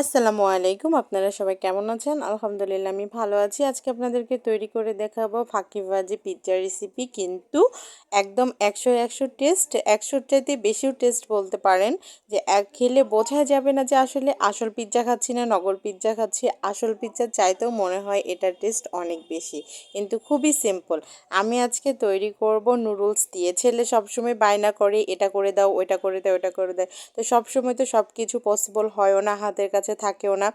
আসসালামু আলাইকুম, আপনারা সবাই কেমন আছেন? আলহামদুলিল্লাহ, আমি ভালো আছি। আজকে আপনাদেরকে তৈরি করে দেখাবো ফাঁকিবাজি পিৎজা রেসিপি কিন্তু একদম একশো একশো টেস্ট একশোর চাইতে বেশিও টেস্ট বলতে পারেন যে এক খেলে বোঝা যাবে না যে আসলে আসল পিৎজা খাচ্ছি না, নগর পিৎজা খাচ্ছি। আসল পিৎজা চাইতেও মনে হয় এটার টেস্ট অনেক বেশি, কিন্তু খুবই সিম্পল আমি আজকে তৈরি করব নুডলস দিয়ে। ছেলে সবসময় বায়না করে, এটা করে দাও, ওইটা করে দাও ওটা করে দাও। তো সবসময় তো সব কিছু পসিবল হয়ও না হাতের কাছে। থাকেও না।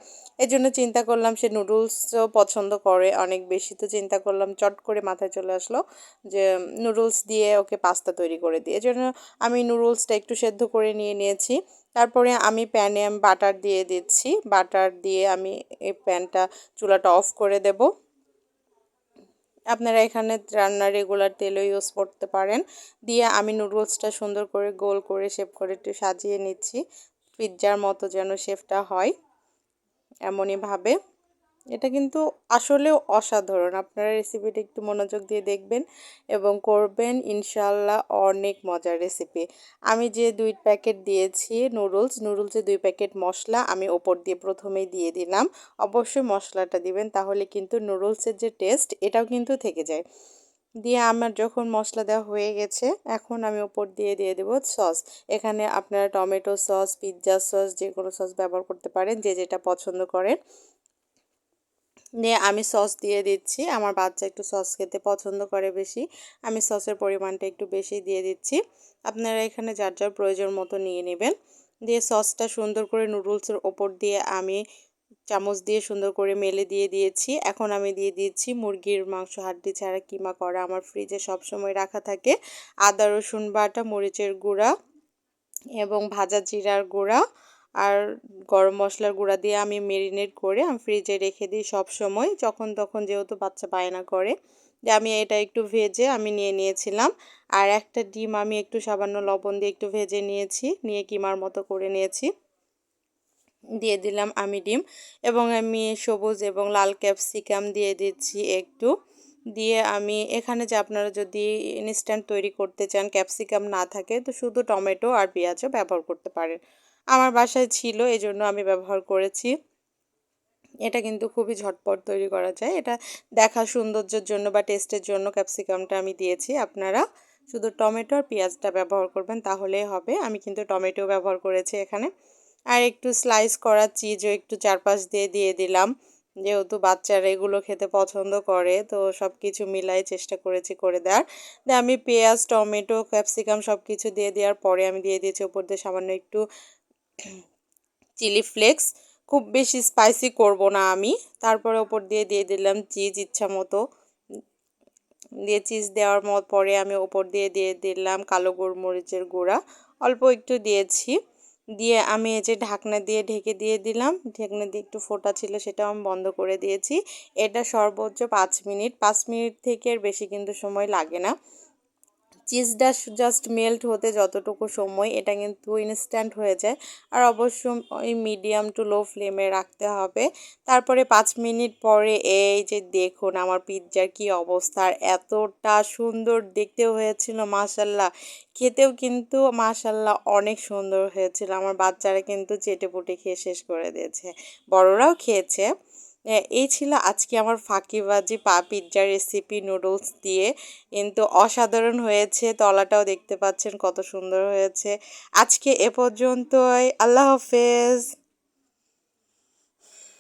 এই জন্য চিন্তা করলাম সে নুডলসও পছন্দ করে অনেক বেশি। তো চিন্তা করলাম চট করে মাথায় চলে আসলো যে, নুডলস দিয়ে ওকে পাস্তা তৈরি করে দিই। জন্য আমি নুডলসটা একটু সেদ্ধ করে নিয়ে নিয়েছি। তারপরে আমি প্যানে আমি বাটার দিয়ে দিচ্ছি। বাটার দিয়ে আমি এই প্যানটা চুলাটা অফ করে দেব। আপনারা এখানে রান্নার রেগুলার তেলও ইউজ করতে পারেন। দিয়ে আমি নুডলসটা সুন্দর করে গোল করে শেপ করে একটু সাজিয়ে নিচ্ছি। পিৎজার মতো যেন শেফটা হয় এমনইভাবে এটা কিন্তু আসলেও অসাধারণ। আপনারা রেসিপিটা একটু মনোযোগ দিয়ে দেখবেন এবং করবেন ইনশাল্লাহ অনেক মজার রেসিপি আমি যে দুই প্যাকেট দিয়েছি নুডলস, নুডলসে দুই প্যাকেট মশলা আমি ওপর দিয়ে প্রথমেই দিয়ে দিলাম। অবশ্যই মশলাটা দিবেন, তাহলে কিন্তু নুডলসের যে টেস্ট এটাও কিন্তু থেকে যায়। দিয়ে আমার যখন মশলা দেওয়া হয়ে গেছে, এখন আমি ওপর দিয়ে দিয়ে দেবো সস। এখানে আপনারা টমেটো সস, পিৎজা সস, যে কোনো সস ব্যবহার করতে পারেন, যে যেটা পছন্দ করেন। দিয়ে আমি সস দিয়ে দিচ্ছি। আমার বাচ্চা একটু সস খেতে পছন্দ করে বেশি। আমি সসের পরিমাণটা একটু বেশি দিয়ে দিচ্ছি। আপনারা এখানে যার যার প্রয়োজন মতো নিয়ে নেবেন। দিয়ে সসটা সুন্দর করে নুডলসের ওপর দিয়ে আমি চামচ দিয়ে সুন্দর করে মেলে দিয়ে দিয়েছি। এখন আমি দিয়ে দিয়েছি মুরগির মাংস, হাড্ডি ছাড়া কিমা করা। আমার ফ্রিজে সব সময় রাখা থাকে আদা, রসুন বাটা, মরিচের গুঁড়া এবং ভাজা জিরার গুঁড়া আর গরম মশলার গুঁড়া দিয়ে আমি মেরিনেট করে আমি ফ্রিজে রেখে দিই সব সময় যখন তখন যেহেতু বাচ্চা বায়না করে, যে আমি এটা একটু ভেজে আমি নিয়ে নিয়েছিলাম। আর একটা ডিম আমি একটু সামান্য লবণ দিয়ে একটু ভেজে নিয়েছি, নিয়ে কিমার মতো করে নিয়েছি। দিয়ে দিলাম আমি ডিম এবং আমি সবুজ এবং লাল ক্যাপসিকাম দিয়ে দিচ্ছি একটু। দিয়ে আমি এখানে যে আপনারা যদি ইনস্ট্যান্ট তৈরি করতে চান, ক্যাপসিকাম না থাকে, তো শুধু টমেটো আর পেঁয়াজও ব্যবহার করতে পারেন। আমার বাসায় ছিল এই জন্য আমি ব্যবহার করেছি। এটা কিন্তু খুবই ঝটপট তৈরি করা যায়। এটা দেখা সৌন্দর্যের জন্য বা টেস্টের জন্য ক্যাপসিকামটা আমি দিয়েছি। আপনারা শুধু টমেটো আর পেঁয়াজটা ব্যবহার করবেন, তাহলেই হবে। আমি কিন্তু টমেটো ব্যবহার করেছি এখানে। আর একটু স্লাইস করা চিজও একটু চারপাশ দিয়ে দিয়ে দিলাম। যেহেতু বাচ্চারা এগুলো খেতে পছন্দ করে, তো সব কিছু মিলাই চেষ্টা করেছি করে দেওয়ার। দিয়ে আমি পেঁয়াজ, টমেটো ক্যাপসিকাম সব কিছু দিয়ে দেওয়ার পরে আমি দিয়ে দিয়েছি ওপর দিয়ে সামান্য একটু চিলি ফ্লেক্স খুব বেশি স্পাইসি করব না আমি। তারপরে ওপর দিয়ে দিয়ে দিলাম চিজ ইচ্ছা মতো। দিয়ে চিজ দেওয়ার পরে আমি ওপর দিয়ে দিয়ে দিলাম কালো গোলমরিচের গুঁড়া। অল্প একটু দিয়েছি। দিয়ে আমি এই যে ঢাকনা দিয়ে ঢেকে দিয়ে দিলাম। ঢাকনা দিয়ে একটু ফোটা ছিল, সেটাও আমি বন্ধ করে দিয়েছি। এটা সর্বোচ্চ পাঁচ মিনিট পাঁচ মিনিট থেকে বেশি কিন্তু সময় লাগে না। চিজটা জাস্ট মেল্ট হতে যতটুকু সময়, এটা কিন্তু ইনস্ট্যান্ট হয়ে যায়। আর অবশ্য ওই মিডিয়াম টু লো ফ্লেমে রাখতে হবে। তারপরে পাঁচ মিনিট পরে, এই যে দেখুন আমার পিৎজার কি অবস্থা এতটা সুন্দর দেখতেও হয়েছিল মাসাল্লাহ খেতেও কিন্তু মাসাল্লাহ অনেক সুন্দর হয়েছিল। আমার বাচ্চারা কিন্তু চেটে পুটে খেয়ে শেষ করে দিয়েছে। বড়রাও খেয়েছে। এই ছিল আজকে আমার ফাঁকিবাজি পা পিৎজা রেসিপি নুডলস দিয়ে। কিন্তু অসাধারণ হয়েছে, তলাটাও দেখতে পাচ্ছেন কত সুন্দর হয়েছে। আজকে এ পর্যন্তই, আল্লাহ হাফেজ।